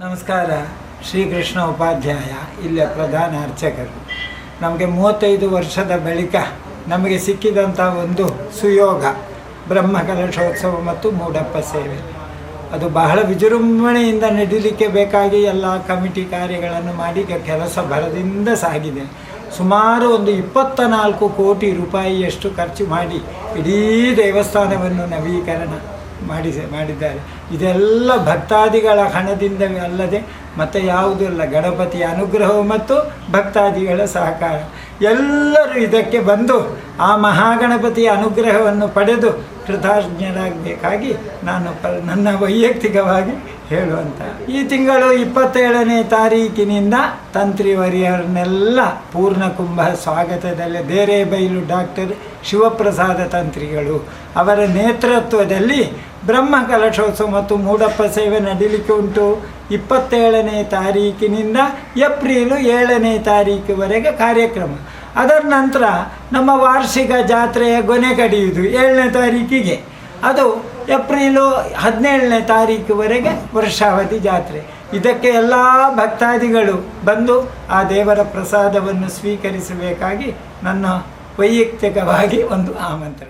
ನಮಸ್ಕಾರ. ಶ್ರೀಕೃಷ್ಣ ಉಪಾಧ್ಯಾಯ ಇಲ್ಲಿಯ ಪ್ರಧಾನ ಅರ್ಚಕರು. ನಮಗೆ ಮೂವತ್ತೈದು ವರ್ಷದ ಬಳಿಕ ನಮಗೆ ಸಿಕ್ಕಿದಂಥ ಒಂದು ಸುಯೋಗ ಬ್ರಹ್ಮ ಕಲಶೋತ್ಸವ ಮತ್ತು ಮೂಡಪ್ಪ ಸೇವೆ. ಅದು ಬಹಳ ವಿಜೃಂಭಣೆಯಿಂದ ನಡೀಲಿಕ್ಕೆ ಬೇಕಾಗಿ ಎಲ್ಲ ಕಮಿಟಿ ಕಾರ್ಯಗಳನ್ನು ಮಾಡಿ ಕೆಲಸ ಭರದಿಂದ ಸಾಗಿದೆ. ಸುಮಾರು ಒಂದು ಇಪ್ಪತ್ತ ನಾಲ್ಕು ಕೋಟಿ ರೂಪಾಯಿಯಷ್ಟು ಖರ್ಚು ಮಾಡಿ ಇಡೀ ದೇವಸ್ಥಾನವನ್ನು ನವೀಕರಣ. ಮಾಡಿಸ ಮಾಡಿದ್ದಾರೆ. ಇದೆಲ್ಲ ಭಕ್ತಾದಿಗಳ ಹಣದಿಂದ ಅಲ್ಲದೆ ಮತ್ತೆ ಯಾವುದೂ ಇಲ್ಲ ಗಣಪತಿಯ ಅನುಗ್ರಹವು ಮತ್ತು ಭಕ್ತಾದಿಗಳ ಸಹಕಾರ. ಎಲ್ಲರೂ ಇದಕ್ಕೆ ಬಂದು ಆ ಮಹಾಗಣಪತಿಯ ಅನುಗ್ರಹವನ್ನು ಪಡೆದು ಕೃತಜ್ಞರಾಗಬೇಕಾಗಿ ನಾನು ಪ ನನ್ನ ವೈಯಕ್ತಿಕವಾಗಿ ಹೇಳುವಂಥ ಈ ತಿಂಗಳು ಇಪ್ಪತ್ತೇಳನೇ ತಾರೀಕಿನಿಂದ ತಂತ್ರಿ ತಂತ್ರಿವರಿಯರನ್ನೆಲ್ಲ ಪೂರ್ಣಕುಂಭ ಸ್ವಾಗತದಲ್ಲಿ ದೇರೇಬೈಲು ಡಾಕ್ಟರ್ ಶಿವಪ್ರಸಾದ ತಂತ್ರಿಗಳು ಅವರ ನೇತೃತ್ವದಲ್ಲಿ ಬ್ರಹ್ಮ ಕಲಶೋತ್ಸವ ಮತ್ತು ಮೂಡಪ್ಪ ಸೇವೆ ನಡೀಲಿಕ್ಕೆ ಉಂಟು. ಇಪ್ಪತ್ತೇಳನೇ ತಾರೀಕಿನಿಂದ ಏಪ್ರಿಲು ಏಳನೇ ತಾರೀಕುವರೆಗೆ ಕಾರ್ಯಕ್ರಮ. ಅದರ ನಂತರ ನಮ್ಮ ವಾರ್ಷಿಕ ಜಾತ್ರೆಯ ಗೊನೆ ಕಡಿಯುವುದು ಏಳನೇ ತಾರೀಕಿಗೆ. ಅದು ಏಪ್ರಿಲು ಹದಿನೇಳನೇ ತಾರೀಕುವರೆಗೆ ವರ್ಷಾವಧಿ ಜಾತ್ರೆ. ಇದಕ್ಕೆ ಎಲ್ಲ ಭಕ್ತಾದಿಗಳು ಬಂದು ಆ ದೇವರ ಪ್ರಸಾದವನ್ನು ಸ್ವೀಕರಿಸಬೇಕಾಗಿ ನನ್ನ ವೈಯಕ್ತಿಕವಾಗಿ ಒಂದು ಆಮಂತ್ರಣ.